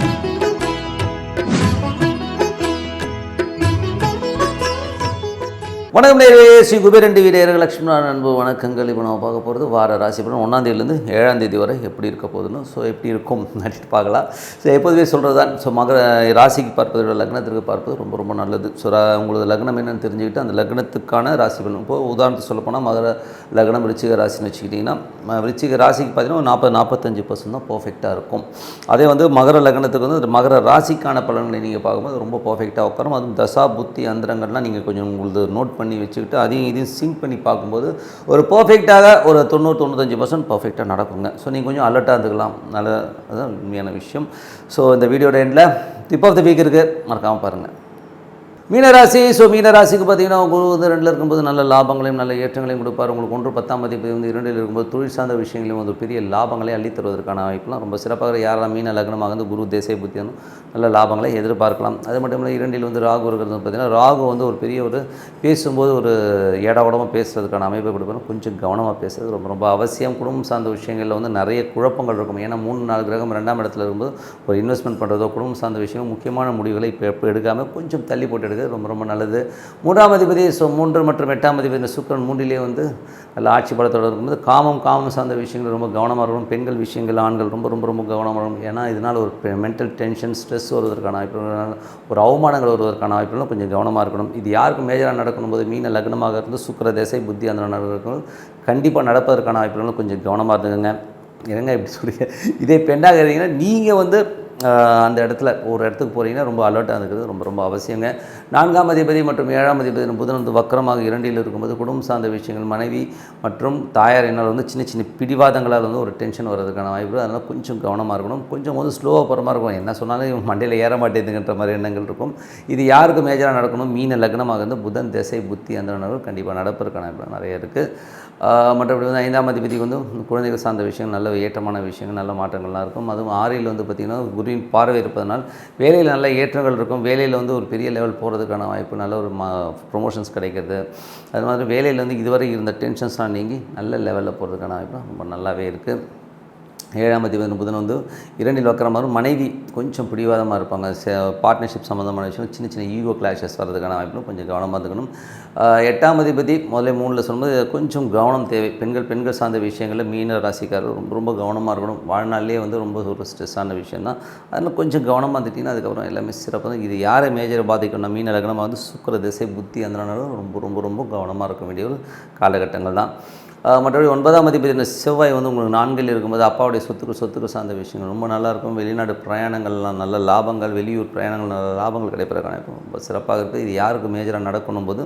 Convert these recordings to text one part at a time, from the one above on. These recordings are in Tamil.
Thank you. வணக்கம் நேரே ஸ்ரீ குபேரண்டி வீரர்கள் லட்சுமணன் அன்பு வணக்கங்கள். இப்போ நம்ம பார்க்க போகிறது வார ராசி பலன். ஒன்றாம் தேதியிலேருந்து ஏழாம் தேதி வரை எப்படி இருக்க போகுதுன்னு ஸோ எப்படி இருக்கும் நடிட்டு பார்க்கலாம். ஸோ எப்போதுமே சொல்கிறது தான் ஸோ மகர ராசிக்கு பார்ப்பதை விட லக்னத்திற்கு பார்ப்பது ரொம்ப ரொம்ப நல்லது. ஸோ உங்களது லக்னம் என்னென்னு தெரிஞ்சுக்கிட்டு அந்த லக்னத்துக்கான ராசி பலன். இப்போ உதாரணத்துக்கு சொல்லப்போனால் மகர லக்னம் ரிச்சிக ராசின்னு வச்சுக்கிட்டிங்கன்னா ம- ராசிக்கு பார்த்தீங்கன்னா ஒரு நாற்பது நாற்பத்தஞ்சு பர்சன்ட் தான் பர்ஃபெக்டாக இருக்கும். அதே வந்து மகர லக்னத்துக்கு வந்து மகர ராசிக்கான பலன்களை நீங்கள் பார்க்கும்போது ரொம்ப பர்ஃபெக்டாக உட்காரும். அதுவும் தசா புத்தி அந்தரங்கள்லாம் நீங்கள் கொஞ்சம் உங்களது நோட் பண்ணி வச்சுக்கிட்டு அதையும் இதையும் சிங்க் பண்ணி பார்க்கும்போது ஒரு பர்ஃபெக்டாக ஒரு தொண்ணூறு தொண்ணூத்தஞ்சு பர்சன்ட் பர்ஃபெக்டாக நடக்குங்க. ஸோ நீங்கள் கொஞ்சம் அலர்ட்டாக இருந்துக்கலாம். நல்ல அதுதான் உண்மையான விஷயம். ஸோ இந்த வீடியோட எண்டில் டிப் ஆஃப் த வீக் இருக்குது மறக்காமல் பாருங்கள் மீனராசி ஸோ மீனராசிக்கு பார்த்தீங்கன்னா குரு வந்து ரெண்டில் இருக்கும்போது நல்ல லாபங்களையும் நல்ல ஏற்றங்களையும் கொடுப்பார். உங்களுக்கு ஒன்று பத்தாம் மதிப்பு வந்து இரண்டில் இருக்கும்போது தொழில் சார்ந்த விஷயங்களையும் வந்து பெரிய லாபங்களை அள்ளித்தருவதற்கான வாய்ப்புலாம் ரொம்ப சிறப்பாக யாரெல்லாம் மீன லக்னமாக வந்து குரு தேசை புத்தியனும் நல்ல லாபங்களை எதிர்பார்க்கலாம். அது மட்டும் இல்லை இரண்டில் வந்து ராகு இருக்கிறது வந்து பார்த்தீங்கன்னா ராகு வந்து ஒரு பெரிய ஒரு பேசும்போது ஒரு ஏடாவடமாக பேசுறதுக்கான அமைப்பை கொடுக்கணும் கொஞ்சம் கவனமாக பேசுறது ரொம்ப ரொம்ப அவசியம். குடும்பம் சார்ந்த விஷயங்களில் வந்து நிறைய குழப்பங்கள் இருக்கும். ஏன்னா மூணு நாலு கிரகம் ரெண்டாம் இடத்துல இருக்கும்போது ஒரு இன்வெஸ்ட்மெண்ட் பண்ணுறதோ குடும்பம் சார்ந்த விஷயம் முக்கியமான முடிவுகளை இப்போ எடுக்காமல் கொஞ்சம் தள்ளி போட்டு எடுக்கிறது ரொம்ப ரொம்ப நல்லது. மூன்றாம் அதிபதி ஸோ மூன்று மற்றும் எட்டாம் அதிபதி சுக்கரன் மூன்றிலே வந்து நல்ல ஆட்சி பலத்தோடு இருக்கும்போது காமம் காமம் சார்ந்த விஷயங்கள் ரொம்ப கவனமாக இருக்கணும். பெண்கள் விஷயங்கள் ஆண்கள் ரொம்ப ரொம்ப ரொம்ப கவனமாக இருக்கணும். ஏன்னா இதனால் ஒரு மென்டல் டென்ஷன் ஸ்ட்ரெஸ் வருவதற்கான வாய்ப்பு ஒரு அவமானங்கள் வருவதற்கான வாய்ப்புகளும் கொஞ்சம் கவனமாக இருக்கணும். இது யாருக்கு மேஜராக நடக்கணும் போது மீன லக்னமாக இருந்து சுக்கர தேசை புத்தி அந்த நடக்கணும் கண்டிப்பாக நடப்பதற்கான வாய்ப்புகளும் கொஞ்சம் கவனமாக இருந்துங்க என்னங்க இப்படி சொல்றீங்க? இதே பெண்ணாக இருந்தீங்கன்னா நீங்கள் வந்து அந்த இடத்துல ஒரு இடத்துக்கு போகிறீங்கன்னா ரொம்ப அலர்ட்டாக இருக்கிறது ரொம்ப ரொம்ப அவசியங்க. நான்காம் அதிபதி மற்றும் ஏழாம் அதிபதி புதன் வந்து வக்கரமாக இரண்டில் இருக்கும்போது குடும்பம் சார்ந்த விஷயங்கள் மனைவி மற்றும் தாயார் என்னால் வந்து சின்ன சின்ன பிடிவாதங்களால் வந்து ஒரு டென்ஷன் வர்றதுக்கான வாய்ப்பு. அதனால் கொஞ்சம் கவனமாக இருக்கணும். கொஞ்சம் வந்து ஸ்லோவாக போகிற மாதிரி இருக்கும் என்ன சொன்னாலும் மண்டையில் ஏற மாட்டேதுங்கிற மாதிரி எண்ணங்கள் இருக்கும். இது யாருக்கு மேஜராக நடக்கணும்? மீன லக்னமாக இருந்து புதன் திசை புத்தி அந்த உணர்வு கண்டிப்பாக நடப்பதற்கான வாய்ப்பு நிறைய இருக்குது மற்றபடி வந்து ஐந்தாம் அதிபதிக்கு வந்து குழந்தைகள் சார்ந்த விஷயங்கள் நல்ல ஏற்றமான விஷயங்கள் நல்ல மாற்றங்கள்லாம் இருக்கும். அதுவும் ஆறில் வந்து பார்த்திங்கன்னா அப்படின்னு பார்வை இருப்பதனால் வேலையில் நல்ல ஏற்றங்கள் இருக்கும். வேலையில் வந்து ஒரு பெரிய லெவல் போகிறதுக்கான வாய்ப்பு நல்ல ஒரு மா ப்ரொமோஷன்ஸ் கிடைக்கிறது. அது மாதிரி வேலையில் வந்து இதுவரை இருந்த டென்ஷன்ஸ்லாம் நீங்கி நல்ல லெவலில் போகிறதுக்கான வாய்ப்பு ரொம்ப நல்லாவே இருக்குது ஏழாம் அதிபதி புதன் வந்து இரண்டில் வக்கரமாக மனைவி கொஞ்சம் பிடிவாதமாக இருப்பாங்க. பார்ட்னர்ஷிப் சம்மந்தமான விஷயம் சின்ன சின்ன ஈகோ கிளாஷஸ் வர்றதுக்கான வாய்ப்பும் கொஞ்சம் கவனமாக இருந்துக்கணும் எட்டாம் அதிபதி முதல்ல மூணில் சொல்லும்போது கொஞ்சம் கவனம் தேவை. பெண்கள் பெண்கள் சார்ந்த விஷயங்களில் மீன ராசிக்காரர் ரொம்ப ரொம்ப கவனமாக இருக்கணும். வாழ்நாளிலே வந்து ரொம்ப ஒரு ஸ்ட்ரெஸ்ஸான விஷயம் தான் அதில் கொஞ்சம் கவனமாக இருந்துட்டிங்கன்னா அதுக்கப்புறம் எல்லாமே சிறப்பாக தான். இது யாரை மேஜரை பாதிக்கணும்னா மீன லக்னமாக வந்து சுக்கர திசை புத்தி அந்த ரொம்ப ரொம்ப ரொம்ப கவனமாக இருக்க வேண்டிய ஒரு காலகட்டங்கள் தான். மற்றபடி ஒன்பதாம் மதிப்பதின செவ்வாய் வந்து உங்களுக்கு நான்கில் இருக்கும்போது அப்பாவுடைய சொத்துக்கு சொத்துக்கு சார்ந்த விஷயங்கள் ரொம்ப நல்லா இருக்கும் வெளிநாடு பிரயாணங்கள்லாம் நல்ல லாபங்கள் வெளியூர் பிரயாணங்கள் நல்ல லாபங்கள் கிடைப்பதற்கான ரொம்ப சிறப்பாக இருக்குது. இது யாருக்கு மேஜராக நடக்கணும் போது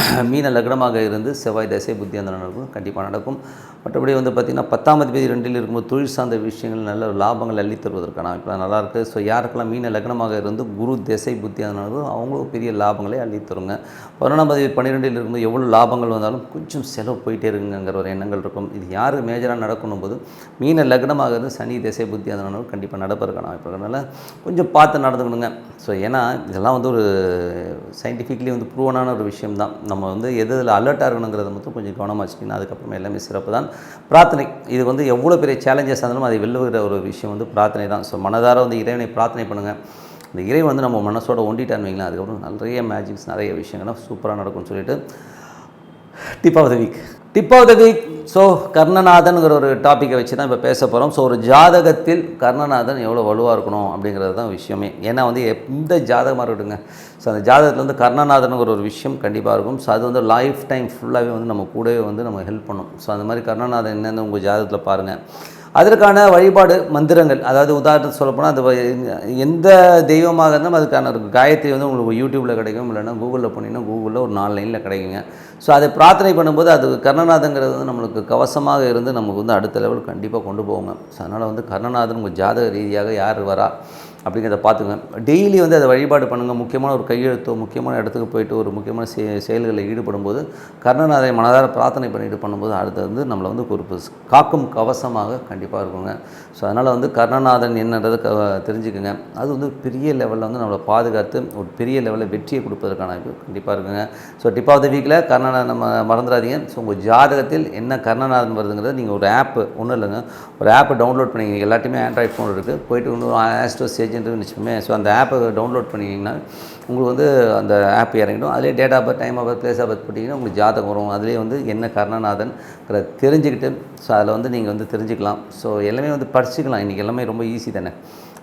மீன லக்னமாக இருந்து செவ்வாய் தசை புத்தி அந்த நடக்கும் கண்டிப்பாக நடக்கும். மற்றபடி வந்து பார்த்திங்கன்னா பத்தாம் தேதி ரெண்டில் இருக்கும்போது தொழில் சார்ந்த விஷயங்கள் நல்ல லாபங்கள் அள்ளி தருவதற்கான வாய்ப்பு நல்லாயிருக்கு ஸோ யாருக்கெல்லாம் மீன லக்னமாக இருந்து குரு திசை புத்தி அந்த நடக்கும் அவங்களும் பெரிய லாபங்களை அள்ளித் தருங்க. பதினொன்றாம் அதிபதி பன்னிரெண்டில் இருக்கும்போது எவ்வளோ லாபங்கள் வந்தாலும் கொஞ்சம் செலவு போயிட்டே இருக்குங்கிற ஒரு எண்ணங்கள் இருக்கும். இது யார் மேஜராக நடக்கணும் போது மீன லக்னமாக இருந்து சனி திசை புத்தி அந்த நடக்கும் கண்டிப்பாக நடப்பதற்கான அமைப்பு அதனால் கொஞ்சம் பார்த்து நடந்துக்கணுங்க. ஸோ ஏன்னா இதெல்லாம் வந்து ஒரு சயின்டிஃபிக்லி வந்து ப்ரூவனான ஒரு விஷயம் தான் நம்ம வந்து எது இதில் அலர்ட்டாக இருக்கணுங்கிறத மட்டும் கொஞ்சம் கவனமாக வச்சுக்கிங்கன்னா அதுக்கப்புறமா எல்லாமே சிறப்பு தான் பிரார்த்தனை இது வந்து எவ்வளோ பெரிய சேலஞ்சஸ் இருந்தாலும் அதை வெல்லுகிற ஒரு விஷயம் வந்து பிரார்த்தனை தான் ஸோ மனதார வந்து இறைவனை பிரார்த்தனை பண்ணுங்கள் இந்த இறை வந்து நம்ம மனசோட ஒண்டிட்டான்னு வைங்களேன் அதுக்கப்புறம் நிறைய மேஜிக்ஸ் நிறைய விஷயங்கள்லாம் சூப்பராக நடக்கும்னு சொல்லிட்டு tip of the week tip of the week so கர்ணநாதனுங்கிற ஒரு டாப்பிக்கை வச்சு தான் இப்போ பேச போகிறோம் ஸோ ஒரு ஜாதகத்தில் கர்ணநாதன் எவ்வளோ வலுவாக இருக்கணும் அப்படிங்கிறது தான் விஷயமே. ஏன்னா வந்து எந்த ஜாதகமாக இருக்கட்டுங்க ஸோ அந்த ஜாதகத்தில் வந்து கர்ணநாதனுங்கிற ஒரு விஷயம் கண்டிப்பாக இருக்கும். ஸோ அது வந்து லைஃப் டைம் ஃபுல்லாகவே வந்து நம்ம கூடவே வந்து நம்ம ஹெல்ப் பண்ணும். ஸோ அந்த மாதிரி கர்ணநாதன் என்னென்னு உங்கள் ஜாதகத்தில் பாருங்கள் அதற்கான வழிபாடு மந்திரங்கள் அதாவது உதாரணத்துக்கு சொல்லப்போனால் அது வ- எந்த தெய்வமாக இருந்தாலும் அதுக்கான ஒரு காயத்ரி வந்து உங்களுக்கு யூடியூப்பில் கிடைக்கும் இல்லைன்னா கூகுளில் போனீங்கன்னா கூகுளில் ஒரு நாலு லைனில் கிடைக்குங்க. ஸோ அதை பிரார்த்தனை பண்ணும்போது அது கர்ணநாதங்கிறது வந்து நம்மளுக்கு கவசமாக இருந்து நமக்கு வந்து அடுத்த லெவல் கண்டிப்பாக கொண்டு போவோங்க ஸோ அதனால் வந்து கர்ணநாதன் உங்கள் ஜாதக ரீதியாக யார் வரா அப்படிங்கிறத பார்த்துங்க. டெய்லி வந்து அதை வழிபாடு பண்ணுங்கள் முக்கியமான ஒரு கையெழுத்தோ முக்கியமான இடத்துக்கு போயிட்டு ஒரு முக்கியமான செ செயல்களில் ஈடுபடும்போது போது மனதார பிரார்த்தனை பண்ணிட்டு பண்ணும்போது அடுத்து வந்து நம்மளை வந்து ஒரு காக்கும் கவசமாக கண்டிப்பாக இருக்குங்க. ஸோ அதனால் வந்து கர்ணநாதன் என்னன்றதை க தெரிஞ்சுக்குங்க. அது வந்து பெரிய லெவலில் வந்து நம்மளை பாதுகாத்து ஒரு பெரிய லெவலில் வெற்றியை கொடுப்பதற்கான இது கண்டிப்பாக இருக்குங்க. ஸோ டிப் ஆஃப் த வீக்கில் கர்ணநாதன் நம்ம மறந்துடாதீங்க. ஸோ உங்கள் ஜாதகத்தில் என்ன கர்ணநாதன் வருதுங்கிறது நீங்கள் ஒரு ஆப்பு ஒன்றும் இல்லைங்க. ஒரு ஆப்பை டவுன்லோட் பண்ணிங்க எல்லாத்தையுமே ஆண்ட்ராய்ட் ஃபோன் இருக்குது போயிட்டு இன்னும் ஆஸ்ட்ரோ சேஜ்ன்ட்டுன்னு வச்சுக்கோமே. ஸோ அந்த ஆப்பை டவுன்லோட் பண்ணிங்கன்னா உங்களுக்கு வந்து அந்த ஆப் இறங்கிடும். அதிலே date of birth time of birth place of birth போட்டிங்கன்னா உங்களுக்கு ஜாதகம் வரும். அதிலே வந்து என்ன கர்ணநாதன்ங்கிற தெரிஞ்சுக்கிட்டு ஸோ அதில் வந்து நீங்கள் வந்து தெரிஞ்சுக்கலாம். ஸோ எல்லாமே வந்து படிச்சுக்கலாம். இன்றைக்கி எல்லாமே ரொம்ப ஈஸி தானே.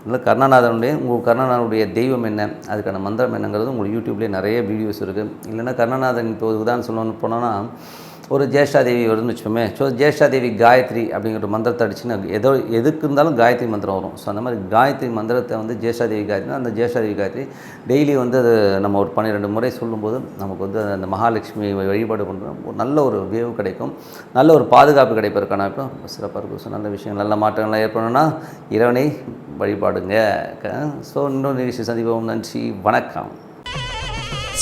அதனால் கர்ணநாதனுடைய உங்கள் கர்ணநாதனுடைய தெய்வம் என்ன அதுக்கான மந்திரம் என்னங்கிறது உங்களுக்கு யூடியூப்லேயே நிறைய வீடியோஸ் இருக்குது இல்லைன்னா கர்ணநாதன் இப்போ உதாரணம் சொல்லணும்னு போனோன்னா ஒரு ஜேஷ்டாதேவி வருதுன்னு வச்சுக்கோமே. ஸோ ஜேஷ்டாதேவி காயத்ரி அப்படிங்கிற ஒரு மந்திரத்தை அடிச்சுன்னா ஏதோ எதுக்கு இருந்தாலும் காயத்ரி மந்திரம் வரும். ஸோ அந்த மாதிரி காயத்ரி மந்திரத்தை வந்து ஜேஷ்டாதேவி காயத்ரி அந்த ஜேஷ்டாதேவி காயத்ரி டெய்லி வந்து அது நம்ம ஒரு பன்னிரெண்டு முறை சொல்லும்போது நமக்கு வந்து அந்த மகாலட்சுமி வழிபாடு பண்ணுறோம் ஒரு நல்ல ஒரு வேவு கிடைக்கும். நல்ல ஒரு பாதுகாப்பு கிடைப்பதற்கான இப்போ சிறப்பாக இருக்கும். ஸோ நல்ல விஷயம் நல்ல மாற்றங்கள்லாம் ஏற்படணும்னா இறைவனை வழிபாடுங்க. ஸோ இன்னொரு நிகழ்ச்சி சந்திப்போம். நன்றி. வணக்கம்.